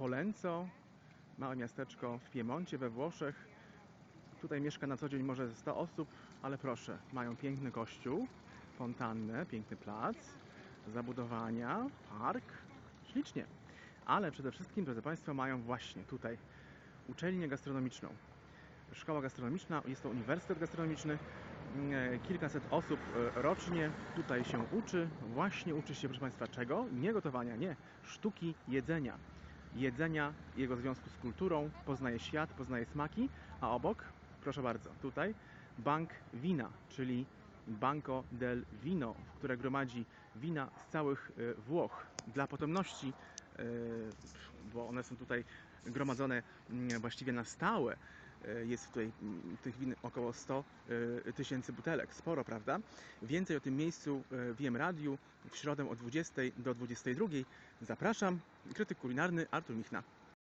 Polenzo, małe miasteczko w Piemoncie we Włoszech. Tutaj mieszka na co dzień może ze 100 osób, ale proszę, mają piękny kościół, fontannę, piękny plac, zabudowania, park, ślicznie. Ale przede wszystkim, drodzy Państwo, mają właśnie tutaj uczelnię gastronomiczną. Szkoła gastronomiczna, jest to uniwersytet gastronomiczny. E, Kilkaset osób e, rocznie tutaj się uczy. Właśnie uczy się, proszę Państwa, czego? Nie gotowania, nie. Sztuki jedzenia. Jedzenia, jego związku z kulturą, poznaje świat, poznaje smaki, a obok, proszę bardzo, tutaj bank wina, czyli Banco del Vino, które gromadzi wina z całych e, Włoch dla potomności, e, bo one są tutaj gromadzone mm, właściwie na stałe. E, Jest tutaj tych win około 100 e, tysięcy butelek. Sporo, prawda? Więcej o tym miejscu e, w Radiu w środę od 20 do 22. Zapraszam. Krytyk kulinarny Artur Michna.